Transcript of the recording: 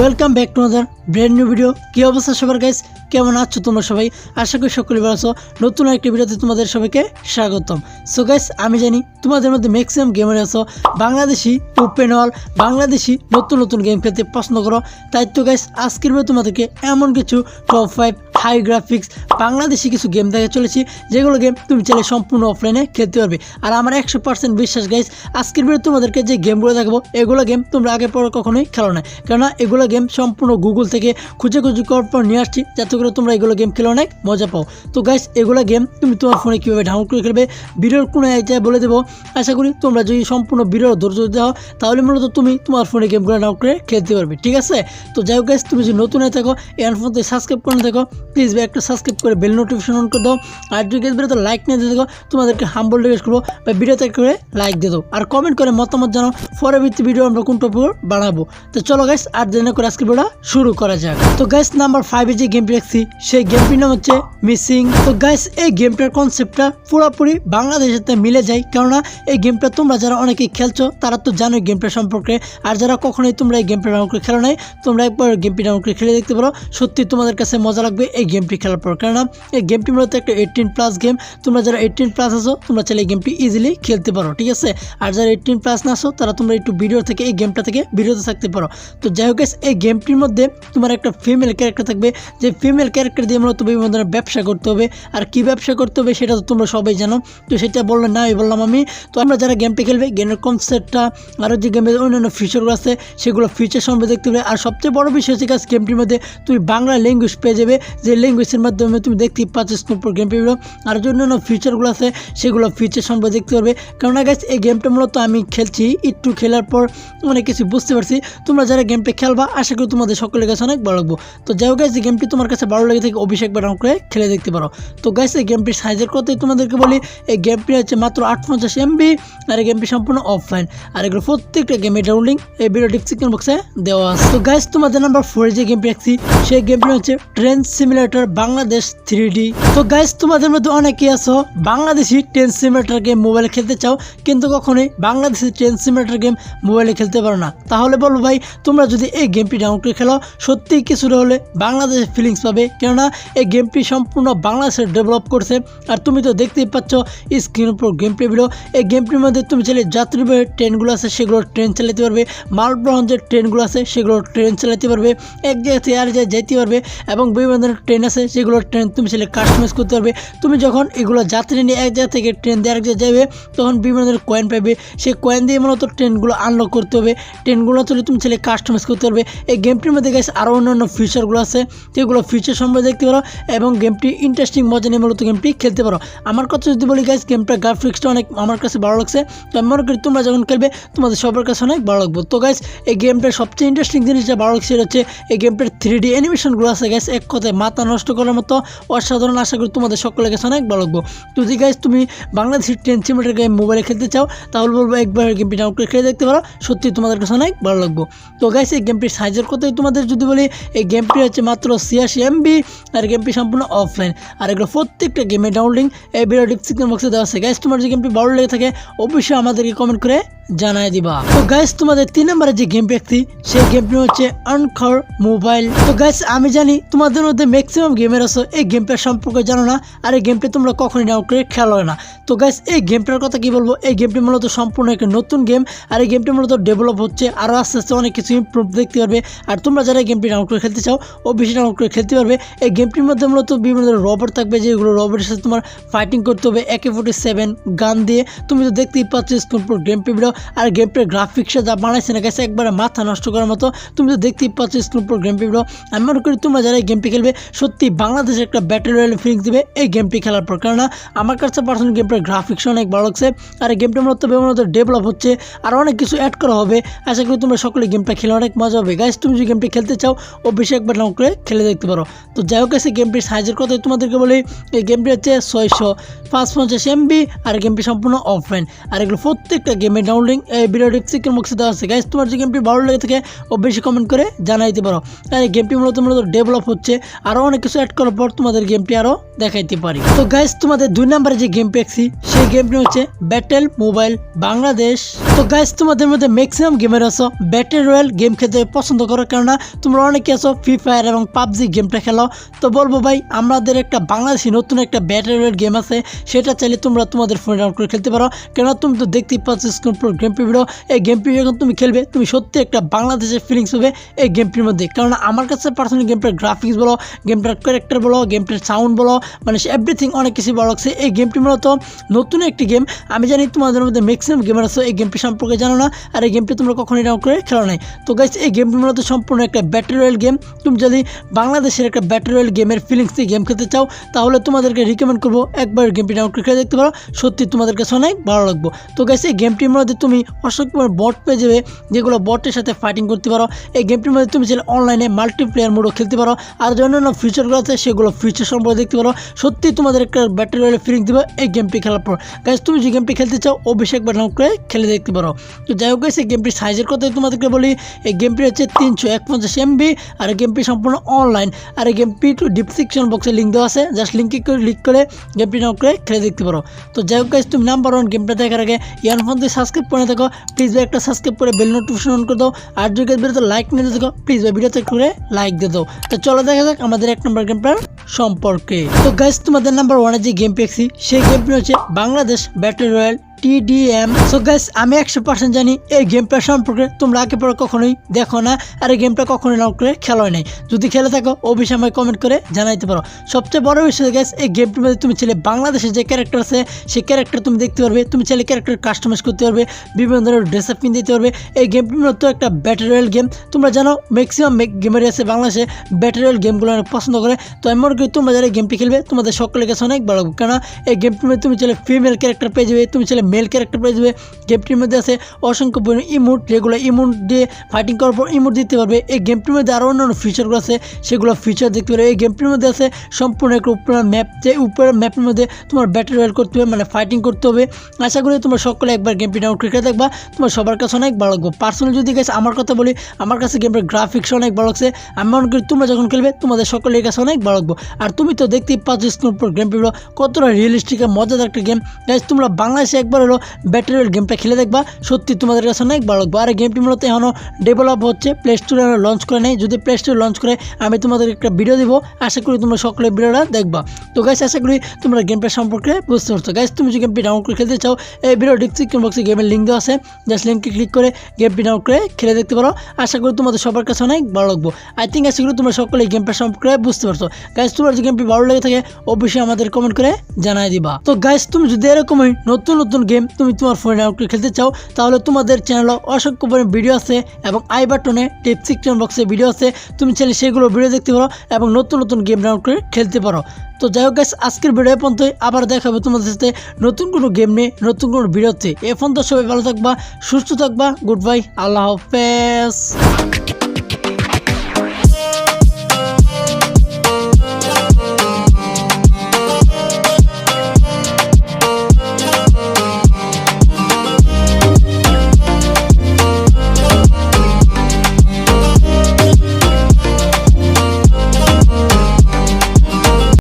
Welcome back to other brand new video কী অবস্থা সবার guys কেমন আছো তোমরা সবাই? আশা করি সকলে ভালো আছো। নতুন একটি ভিডিওতে তোমাদের সবাইকে স্বাগতম। সো গাইস আমি জানি তোমাদের মধ্যে ম্যাক্সিমাম গেমার আছো। বাংলাদেশি ওপেন হল বাংলাদেশি নতুন নতুন গেম খেলতে পছন্দ করো। তাই তো গাইস আজকের তোমাদেরকে এমন কিছু top five high graphics Bangladeshi কিছু গেম দেখে চলেছি, যেগুলো গেম তুমি চাইলে সম্পূর্ণ অফলাইনে খেলতে পারবে। আর আমার একশো পার্সেন্ট বিশ্বাস গাইস আজকের ভিডিও তোমাদেরকে যে গেমগুলো দেখাবো, এগুলো গেম তোমরা আগে পরে কখনোই খেলো না। কেননা এগুলো গেম সম্পূর্ণ গুগল থেকে খুঁজে খুঁজে করার পর নিয়ে আসছি, যাতে করে তোমরা এগুলো গেম খেলে অনেক মজা পাও। তো গাইস এগুলো গেম তুমি তোমার ফোনে কীভাবে ডাউনলোড করে খেলবে, ভিডিওর কোনো জায়গায় বলে দেবো, আশা করি তোমরা যদি সম্পূর্ণ ভিডিও ধৈর্য দাও তাহলে মূলত তুমি তোমার ফোনে গেমগুলো ডাউনলোড করে খেলতে পারবে, ঠিক আছে? তো যাই হোক গাইস তুমি যদি নতুন হয়ে থাকো এর ফোনতে সাবস্ক্রাইব করে থাকো প্লিজ ভাই, একটা সাবস্ক্রাইব করে বেল নোটিফিকেশন অন করে দাও। আর যদি গেস তো লাইক নিয়ে দিয়ে থাকো, তোমাদেরকে হাম্বল রিকোয়েস্ট করব বা ভিডিওতে করে লাইক দিয়ে দাও। আর কমেন্ট করে মতামত জানাও পরবর্তী ভিডিও আমরা কোন টপিক বানাবো। তো চলো গাইস আর দেরি করে আজকে ভিডিওটা শুরু করা যাক। তো গাইস নাম্বার ফাইভে যে গেমটি দেখছি, সেই গেমটির নাম হচ্ছে মিসিং তো গাইস এই গেমটার কনসেপ্টটা পুরোপুরি বাংলাদেশের সাথে মিলে যায়, কেননা এই গেমটা তোমরা যারা অনেকেই খেলছো, তারা তো জানোই গেমটা সম্পর্কে। আর যারা কখনোই তোমরা এই গেমটা ডাউনলোড করে খেলো নাই, তোমরা একবার গেমটি ডাউনলোড করে খেলে দেখতে পারো। সত্যি তোমাদের কাছে মজা লাগবে এই গেমটি খেলার পর। কেননা এই গেমটি মূলত একটা এইটিন প্লাস গেম তোমরা যারা এইটিন প্লাস আছো, তোমরা চাইলে এই গেমটি ইজিলি খেলতে পারো, ঠিক আছে? আর যারা এইটিন প্লাস না আসো তারা তোমরা একটু ভিডিও থেকে, এই গেমটা থেকে বিরত থাকতে পারো। তো যাই হোক এই গেমটির মধ্যে তোমার একটা ফিমেল ক্যারেক্টার থাকবে। যে ফিমেল ক্যারেক্টার দিয়ে মূলত বিভিন্ন ধরনের ব্যবসা করতে হবে। আর কি ব্যবসা করতে হবে সেটা তো তোমরা সবাই জানো। তো সেটা বললে না বললাম আমি। তো আমরা যারা গেমটি খেলবে গেমের কনসেপ্টটা আরও যে গেমের অন্যান্য ফিচারগুলো আছে, সেগুলো ফিচার সম্পর্কে দেখতে হবে আর সবচেয়ে বড় বিষয় হচ্ছে গেমটির মধ্যে তুমি বাংলা ল্যাঙ্গুয়েজ পেয়ে যাবে। যে ল্যাঙ্গুয়েজের মাধ্যমে তুমি দেখতে পাচ্ছ স্নোপর গেম পেয়ে আর যে অন্যান্য ফিচারগুলো আছে, সেগুলো ফিচার সম্পর্কে দেখতে পারবে। কেননা গাছ এই গেমটা মূলত আমি খেলছি একটু খেলার পর, অনেক কিছু বুঝতে পারছি। তোমরা যারা গেমটা খেলবা, আশা করি তোমাদের সকলের কাছে অনেক ভালো লাগবো। তো যাই হোক এই গেমটি তোমার কাছে ভালো লেগে থাকে অভিষেক বা করে খেলে দেখতে পারো। তো গাইস এই গেমটির সাইজের কথাই তোমাদেরকে বলি। এই গেমটি হচ্ছে মাত্র আট পঞ্চাশ এমবি আর এই গেমটি সম্পূর্ণ অফলাইন আর এগুলো প্রত্যেকটা গেমের ডাউনলিং এই ভিডিও ডিসক্রিপশন বক্সে দেওয়া আছে। তো গাইস তোমাদের নাম্বার ফোরে যে গেমটি রাখছি, সেই গেমটি হচ্ছে ট্রেন সিমুলেটর বাংলাদেশ থ্রি তো গাইস তোমাদের মধ্যে অনেকেই আছো, বাংলাদেশি ট্রেন সিমুলেটর গেম মোবাইলে খেলতে চাও, কিন্তু কখনোই বাংলাদেশি ট্রেন সিমুলেটর গেম মোবাইলে খেলতে পারো না। তাহলে বলো ভাই, তোমরা যদি এই গেমটি ডাউনলোড করে খেলো, সত্যিই কিছুটা হলে বাংলাদেশের ফিলিংস পাবে। কেননা, এই গেমটি সম্পূর্ণ বাংলাদেশে ডেভেলপ করছে, আর তুমি তো দেখতেই পাচ্ছ স্ক্রিন উপর গেম প্লে ভিডিও এই গেমটির মধ্যে তুমি চাইলে যাত্রীবাহী ট্রেনগুলো আছে, সেগুলো ট্রেন চালাতে পারবে। মালবহন যে ট্রেনগুলো আছে, সেগুলো ট্রেন চালাতে পারবে। এক জায়গা থেকে আর জায়গায় যেতে পারবে এবং বিভিন্ন ধরনের ট্রেন আছে সেগুলো ট্রেন তুমি চাইলে কাস্টমাইজ করতে পারবে। তুমি যখন এগুলো যাত্রী নিয়ে এক জায়গা থেকে ট্রেন দিয়ে এক জায়গায় যাবে, তখন বিভিন্ন ধরনের কয়েন পাবে। সেই কয়েন দিয়ে মূলত ট্রেনগুলো আনলক করতে হবে। ট্রেনগুলো চলে তুমি চাইলে কাস্টমাইজ করতে পারবে। এই গেমটির মধ্যে গেছে আরও অন্যান্য ফিচারগুলো আছে। যেগুলো ফিচার সম্পর্কে দেখতে পারো এবং গেমটি ইন্টারেস্টিং মজা নিয়ে মূলত গেমটি খেলতে পারো। আমার কথা যদি বলি গাইস গেমটা গ্রাফিক্সটা অনেক আমার কাছে ভালো লাগছে। তো আমি মনে করি তোমরা যখন খেলবে, তোমাদের সবার কাছে অনেক ভালো লাগবে। তো গাইস এই গেমটার সবচেয়ে ইন্টারেস্টিং জিনিসটা ভালো লাগছে সেটা হচ্ছে, এই গেমটার থ্রি ডি অ্যানিমেশনগুলো আছে গাইস এক কথায় মাথা নষ্ট করার মতো অসাধারণ আশা করি তোমাদের সকলের কাছে অনেক ভালো লাগবো। তো যদি গাইস তুমি বাংলাদেশের ট্রেন সিমেন্টের গেম মোবাইলে খেলতে চাও, তাহলে বলব একবার গেমটি ডাউনলোড করে খেলে দেখতে পারো সত্যি তোমাদের কাছে অনেক ভালো লাগবো। তো গাইস এই গেমটির সাইজের কথাই তোমাদের যদি বলি, এই গেমটি হচ্ছে মাত্র ছিয়াশি এমবি আর গেমটি সম্পূর্ণ অফলাইন আর এগুলো প্রত্যেকটা গেমের ডাউনলিং এই ভিডিও ডিসক্রিপশন বক্সে দেওয়া আছে। গাইস তোমার যে গেমটি ভালো লেগে থাকে, অবশ্যই আমাদেরকে কমেন্ট করে জানাই দিবা। তো গাইস তোমাদের তিন নম্বরে যে গেম ব্যক্তি, সেই গেমটি হচ্ছে আনখর মোবাইল তো গাইস আমি জানি তোমাদের মধ্যে ম্যাক্সিমাম গেমের আছো, এই গেমটার সম্পর্কে জানো না, আর এই গেমটি তোমরা কখনই ডাউনলোড করে খেলো না। তো গাইস এই গেমটার কথা কি বলব? এই গেমটি মূলত সম্পূর্ণ একটা নতুন গেম আর এই গেমটি মূলত ডেভেলপ হচ্ছে আরও আস্তে আস্তে অনেক কিছু ইমপ্রুভ দেখতে পারবে। আর তোমরা যারা এই গেমটি ডাউনলোড করে খেলতে চাও ও বেশি ডাউনলোড করে খেলতে পারবে। এই গেমটির মধ্যে মূলত বিভিন্ন ধরনের রবট থাকবে, যেগুলো রবটের সাথে তোমার ফাইটিং করতে হবে একে ফোর্টি সেভেন গান দিয়ে। তুমি তো দেখতেই পাচ্ছ স্কুলপুর গেম প্লে ভিডিও আর গেম প্লে গ্রাফিক্সে যা বানাইছে না গেছে একবারে মাথা নষ্ট করার মতো। তুমি তো দেখতেই পাচ্ছ স্কুলপুর গেম প্লে ভিডিও আমি মনে করি তোমরা যারা এই গেমটি খেলবে, সত্যি বাংলাদেশের একটা ব্যাটেল রয়্যাল ফিলিংস দিবে এই গেমটি খেলার পর। কেননা, আমার কাছে পার্সোনাল গেম প্লে গ্রাফিক্স অনেক ভালো লাগছে, আর এই গেমটা মূলত মূলত ডেভেলপ হচ্ছে, আর অনেক কিছু অ্যাড করা হবে। আশা করি তোমরা সকলে গেমটা খেলে অনেক মজা হবে। গাইস তুমি যদি গেমটি খেলতে চাও, অবশ্যই একবার ডাউন করে খেলে দেখতে পারো। তো যাই হোক এই গেমটির সাইজের কথাই তোমাদেরকে বলি। এই গেমটি হচ্ছে ছয়শো পাঁচ পঞ্চাশ এমবি আর গেমটি সম্পূর্ণ অফলাইন আর এগুলো প্রত্যেকটা গেমের ডাউনলিং লিঙ্ক এই ভিডিও ডিসক্রিপশন বক্সে দেওয়া আছে। গাইস তোমার যে গেমটি ভালো লেগে থাকে বেশি কমেন্ট করে জানাই দিতে পারো। আর এই গেমটি মূলত মূলত ডেভেলপ হচ্ছে আরও অনেক কিছু অ্যাড করার পর তোমাদের গেমটি আরও দেখাইতে পারি। তো গাইস তোমাদের দুই নম্বরে যে গেম পেয়েছি, সেই গেমটি হচ্ছে ব্যাটেল মোবাইল বাংলাদেশ তো গাইস তোমাদের মধ্যে ম্যাক্সিমাম গেমের আছো ব্যাটেল রয়্যাল গেম খেতে পছন্দ করো, কেননা তোমরা অনেকে আছো ফ্রি ফায়ার এবং পাবজি গেমটা খেলো। তো বলব ভাই, আমাদের একটা বাংলাদেশি নতুন একটা ব্যাটেল রয়্যাল গেম আছে, সেটা চাইলে তোমরা তোমাদের ফোনে ডাউনলোড করে খেলতে পারো। কেননা তুমি তো দেখতেই পাচ্ছ স্ক্রিন গেম ভিডিও এই গেম গেমটি যখন তুমি খেলবে তুমি সত্যি একটা বাংলাদেশের ফিলিংস হবে এই গেমটির মধ্যে কারণ আমার কাছে পার্সোনালি গেমটার গ্রাফিক্স বলো গেমটার ক্যারেক্টার বলো গেমটার সাউন্ড বলো মানে এভরিথিং অনেক কিছু ভালো লাগছে এই গেমটি মূলত নতুন একটি গেম আমি জানি তোমাদের মধ্যে ম্যাক্সিমাম গেমার আছে এই গেমটি সম্পর্কে জানো না আর এই গেমটি তোমরা কখনোই ডাউনলোড করে খেলো নাই তো গাইস এই গেমটি মূলত সম্পূর্ণ একটা ব্যাটারি রয়্যাল গেম তুমি যদি বাংলাদেশের একটা ব্যাটারি রয়্যাল গেমের ফিলিংস দিয়ে গেম খেলতে চাও তাহলে তোমাদেরকে রিকমেন্ড করব একবার গেমটি ডাউনলোড করে খেলে দেখতে পারো সত্যি তোমাদের কাছে অনেক ভালো লাগবে তো গাইস এই গেমটির মধ্যে তুমি অসংখ্য বট পেয়ে যাবে যেগুলো বটের সাথে ফাইটিং করতে পারো। এই গেমটির মধ্যে তুমি চাইলে অনলাইনে মাল্টিপ্লেয়ার মোডও খেলতে পারো। আর যে অন্যান্য ফিচারগুলো আছে সেগুলো ফিচার সম্পর্কে দেখতে পারো। সত্যি তোমাদের একটা ব্যাটারি রয়্যাল ফিলিং দেবে এই গেমটি খেলার পর। গাইস তুমি যে গেমটি খেলতে চাও অভিষেক ডাউনলোড করে খেলে দেখতে পারো। তো যাই হোক এই গেমটির সাইজের কথাই তোমাদেরকে বলি। এই গেমটি হচ্ছে তিনশো এক পঞ্চাশ এমবি আর এই গেমটি সম্পূর্ণ অনলাইন আর এই গেমটি টু ডিসক্রিপশন বক্সে লিঙ্ক দেওয়া আছে। জাস্ট লিঙ্কে করে ক্লিক করে গেমটি ডাউনলোড করে খেলে দেখতে পারো। তো যাই হোক guys, তুমি নাম্বার ওয়ান গেমটা দেখার আগে ইয়ারফোন দিয়ে সাবস্ক্রাইব করে থাকো প্লিজ ভাই একটা সাবস্ক্রাইব করে বেল নোটিফিকেশন অন করে দাও, আর যদি ভিডিওতে লাইক নিতে থাকো প্লিজ ভাই ভিডিওতে করে লাইক দিয়ে দাও। তো চলো দেখা যাক আমাদের এক নম্বর গেমটার সম্পর্কে। তো গাইস তোমাদের নাম্বার ওয়ানে যে গেম পেয়েছি, সেই গেমটি হচ্ছে Bangladesh battle royale TDM so guys আমি একশো পার্সেন্ট জানি এই গেমটা সম্পর্কে তোমরা আগে পরে কখনোই দেখো না, আর এই গেমটা কখনোই নাও করে খেলো নাই। যদি খেলে থাকো, অবশ্যই আমায় কমেন্ট করে জানাইতে পারো। সবচেয়ে বড় বিষয় গাইস এই গেমটির মধ্যে তুমি ছেলে বাংলাদেশের যে ক্যারেক্টার আছে, সেই ক্যারেক্টার তুমি দেখতে পারবে। তুমি ছেলে ক্যারেক্টার কাস্টমাইজ করতে পারবে, বিভিন্ন ধরনের ড্রেস আপ কিনে দিতে পারবে। এই গেমটির মধ্যে একটা ব্যাটারি রয়্যাল গেম তোমরা জানো ম্যাক্সিমাম গেমারই আছে বাংলাদেশে ব্যাটারি রয়্যাল গেমগুলো অনেক পছন্দ করে। তো আমি মনে করি তোমরা যারা এই গেমটি খেলবে, তোমাদের সকলের কাছে অনেক ভালো কেন এই গেমটির মধ্যে তুমি ছেলে ফিমেল ক্যারেক্টার পেয়ে যাবে, তুমি ছেলে মেল ক্যারেক্টার পেয়ে যাবে। গেমটির মধ্যে আছে অসংখ্য পরিমাণ ইমোট যেগুলো ইমোট দিয়ে ফাইটিং করার পর ইমোট দিতে পারবে। এই গেমটির মধ্যে আরও অন্যান্য ফিচারগুলো আছে, সেগুলো ফিচার দেখতে পারবে এই গেমটির মধ্যে আছে সম্পূর্ণ একটা উপরের ম্যাপ যে উপরের ম্যাপের মধ্যে তোমার ব্যাটারি রয়্যাল করতে হবে মানে ফাইটিং করতে হবে। আশা করি তোমরা সকলে একবার গেমটি ডাউনলোড করে দেখবা। তোমার সবার কাছে অনেক ভালো লাগবে। পার্সোনালি যদি গেছে আমার কথা বলি, আমার কাছে গেমটার গ্রাফিক্স অনেক ভালো লাগছে। আমি মনে করি তোমরা যখন খেলবে, তোমাদের সকলের কাছে অনেক ভালো লাগবে। আর তুমি তো দেখতেই পাচ্ছ স্ক্রিন পর গেম কতটা রিয়েলিস্টিক মজাদার একটা গেম তোমরা বাংলাদেশে একবার হলো ব্যাটারি রয়্যাল গেমটা খেলে দেখবা। সত্যি তোমাদের কাছে অনেক ভালো লাগবে। আর গেমটি মূলত এখনও ডেভেলপ হচ্ছে। প্লে স্টোরে লঞ্চ করে নেই। যদি প্লে স্টোরে লঞ্চ করে, আমি তোমাদের একটা ভিডিও দিব। আশা করি তোমরা সকলে ভিডিওটা দেখবা। তো গাইস আশা করি তোমরা গেমটা সম্পর্কে বুঝতে পারছ। গাইস তুমি যদি গেমটি ডাউনলোড করে খেলতে চাও, এই ভিডিও ডিসক্রিপশন বক্সে গেমের লিঙ্ক দেওয়া আছে। জাস্ট লিঙ্কে ক্লিক করে গেমটি ডাউনলোড করে খেলে দেখতে পারো। আশা করি তোমাদের সবার কাছে অনেক ভালো লাগবো। আই থিঙ্ক আশা করি তোমরা সকলে এই গেমটা সম্পর্কে বুঝতে পারছ। গাইস তোমার যে গেমটি ভালো লেগে থাকে, অবশ্যই আমাদের কমেন্ট করে জানাই দিবা। তো গাইস তুমি যদি এরকমই নতুন নতুন গেম তুমি তোমার ফোনে ডাউনলোড করে খেলতে চাও তাহলে তোমাদের চ্যানেলে অসংখ্য পরিমাণ ভিডিও আছে এবং আই বাটনে ডিসক্রিপশন বক্সে ভিডিও আছে। তুমি চাইলে সেগুলো ভিডিও দেখতে পারো এবং নতুন নতুন গেম ডাউনলোড করে খেলতে পারো। তো যাই হোক guys, আজকের ভিডিও পর্যন্তই। আবার দেখাবে তোমাদের সাথে নতুন কোনো গেম নিয়ে নতুন কোনো ভিডিওতে এ পর্যন্ত সবাই ভালো থাকবা সুস্থ থাকবা গুড বাই আল্লাহ হাফেজ।